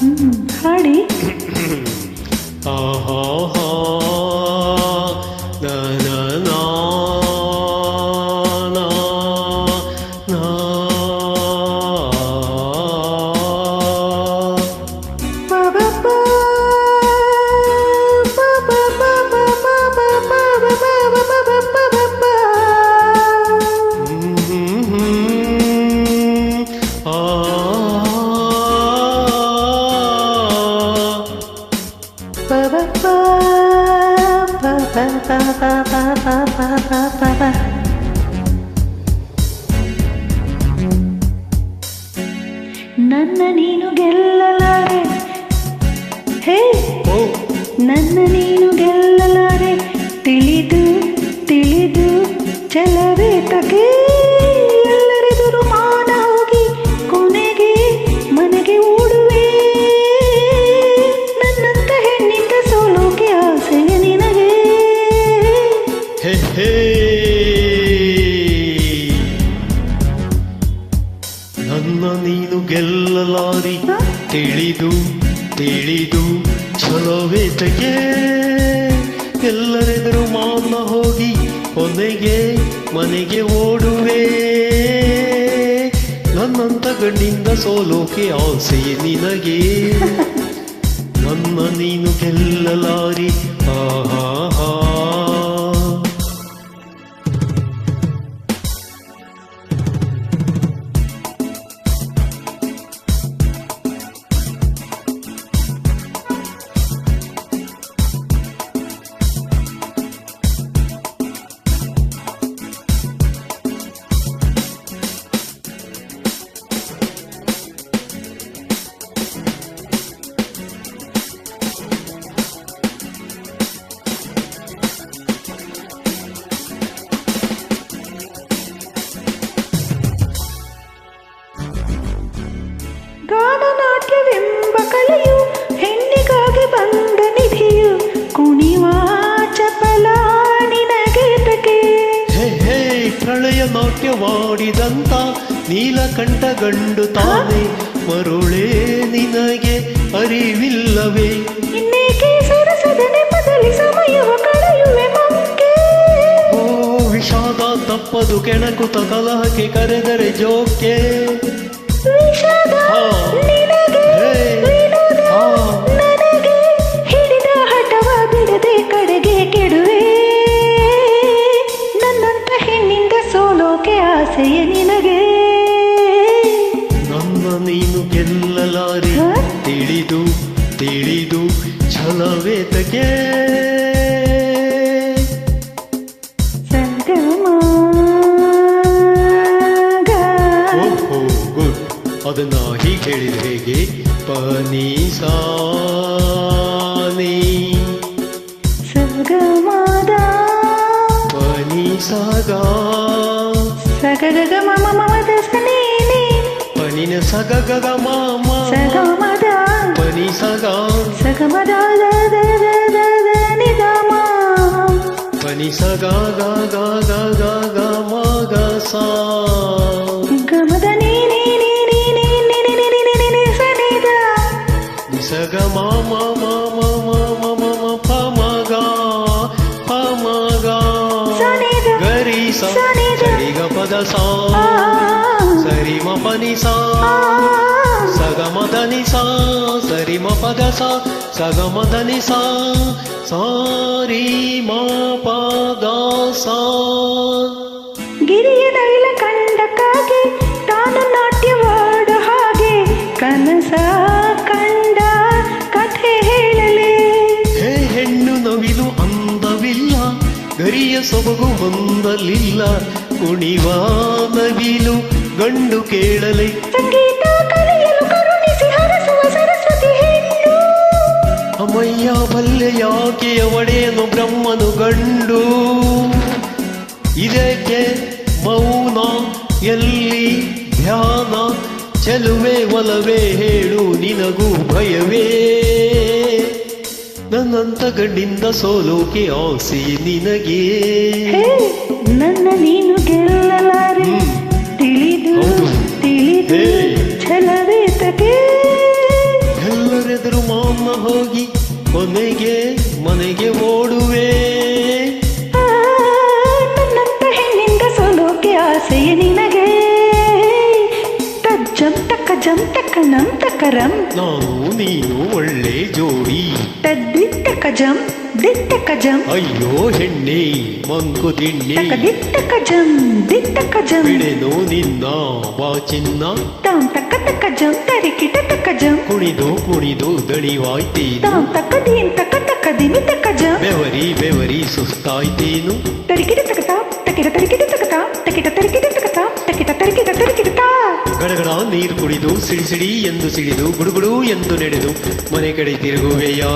ಹ್ಮ್, ಹಾಡಿ ಆಹಾ ನನ್ನ ನೀನು ಗೆಲ್ಲಲಾರೆ. ಹೇ ನನ್ನ ನೀನು ಗೆಲ್ಲಲಾರೆ. ತಿಳಿದು ತಿಳಿದು ಚಲವೇ ತಗೆ ತಿಳಿದು ಛಲವೇ ತೆಗೆ ಎಲ್ಲರೆದುರು ಮಾನ ಹೋಗಿ ಕೊನೆಗೆ ಮನೆಗೆ ಓಡುವೆ. ನನ್ನಂತ ಗಂಡಿಂದ ಸೋಲೋಕೆ ಆಸೆ ನಿನಗೆ. ನನ್ನ ನೀನು ಗೆಲ್ಲಲಾರಿ. ಆಹಾ ಮಾಡಿದಂತ ನೀಲಕಂಠ ಗಂಡು ತಾನೆ. ಮರುಳೆ ನಿನಗೆ ಅರಿವಿಲ್ಲವೇ. ಓ ವಿಷಾದ ತಪ್ಪದು ಕೆಣಕುತ ಕಲಹಕ್ಕೆ ಕರೆದರೆ ಜೋಕೆ ಹಾ. ಆಸೆಯ ನಿನಗೆ? ನಮ್ಮ ನೀನು ಗೆಲ್ಲಲಾರಿ ತಿಳಿದು ತಿಳಿದು ಛಲವೇತಕ್ಕೆ. ಅದನ್ನ ಹೀಗೆ ಹೇಳಿದ ಹೇಗೆ? ಪನೀಸಾ. సగగగ మామ సగమద పని సగా సగమద పని సగా గా గా గా గా గా మా గా సా గమద నీ నీ నీ నీ నీ నీ నీ నీ నీ నీ నీ సనిద నిసగ మా మా మా మా మా మా మా మా ప మా గా ప మా గా సనిద గరి సా సనిద గరి గ పద సా ಸರಿ ಮ ಪನಿ ಸಾ ಆ ಸಗಮ ಧನಿ ಸಾ ಸರಿ ಮ ಪದ ಸಾ ಸಗಮ ಧನಿ ಸಾ ಸಾರಿ ಮ ಪದ ಸಾ ಗಿರಿಯ ನವಿಲ ಕಂಡಕ್ಕಾಗಿ ತಾನು ನಾಟ್ಯವಾಡ ಹಾಗೆ ಕನಸ ಕಂಡ ಕಥೆ ಹೇಳಲಿ. ಹೇ ಹೆಣ್ಣು ನವಿಲು ಅಂದವಿಲ್ಲ ಗರಿಯ ಸೊಬಗು ಹೊಂದಲಿಲ್ಲ ಕುಣಿವ ನವಿಲು ಗಂಡು ಕೇಳಲಿ. ಅಮಯ್ಯ ಬಲ್ಲೆ ಯಾಕೆಯ ಒಡೆಯನು ಬ್ರಹ್ಮನು ಗಂಡು. ಇದಕ್ಕೆ ಮೌನ ಎಲ್ಲಿ ಧ್ಯಾನ ಚೆಲುವೆ ಒಲವೇ ಹೇಳು ನಿನಗೂ ಭಯವೇ. ನನ್ನಂತ ಗಂಡಿಂದ ಸೋಲೋಕೆ ಆಸೆ ನಿನಗೆ. ನನ್ನ ನೀನು ಗೆಲ್ಲಲಾರೆ ಕೊನೆಗೆ ಮನೆಗೆ ಓಡುವೆ. ನನ್ನಂತ ಹೆಣ್ಣಿಂದ ಸೋಲೋಕೆ ಆಸೆಯ ನಿನಗೆ. ತಜ್ಜಂತಕ ಜಂತಕ ನಂತಕರಂ ನಾನು ನೀನು ಒಳ್ಳೆ ಜೋಡಿ. ತದ್ದಿತ್ತಕ ಜಂ ದಿತ್ತಕ ಕಜಂ ಅಯ್ಯೋ ಹೆಣ್ಣಿ ಮಂಕು ತಿಣ್ಣೆ ತಕ ಕಜಂ ದಿಟ್ಟ ದಿತ್ತಕ ಜಂ ಬಿಡೆನು ನಿನ್ನ ಬಾಚಿನ್ನ ತಾಂ ತಕ್ಕ ತಕ್ಕ ಜಂ ತರಿಕಿಟ ತಕ್ಕ ಜಂ ಕುಣಿದು ಕುಣಿದು ದಣಿವಾಯ್ತೇನು ತಾಂ ತಕ್ಕ ದೀನ್ ತಕ್ಕ ತಕ್ಕ ದಿನಿ ತಕ್ಕ ಜಂ ಬೆವರಿ ಬೆವರಿ ಸುಸ್ತಾಯ್ತೇನು ತರಿಕಿಟ ತಕತ ತಕಿಟ ತರಿಕಿಟ ತಕಿಟ ತರಿಕಿಟ ತಕತ ತಕಿಟ ತರಿಕಿಟ ತರಿಕಿಟ ತಾ ಗಡಗಡ ನೀರು ಕುಡಿದು ಸಿಡಿ ಸಿಡಿ ಎಂದು ಸಿಡಿದು ಗುಡುಗುಡು ಎಂದು ನಡೆದು ಮನೆ ಕಡೆ ತಿರುಗುವೆಯಾ.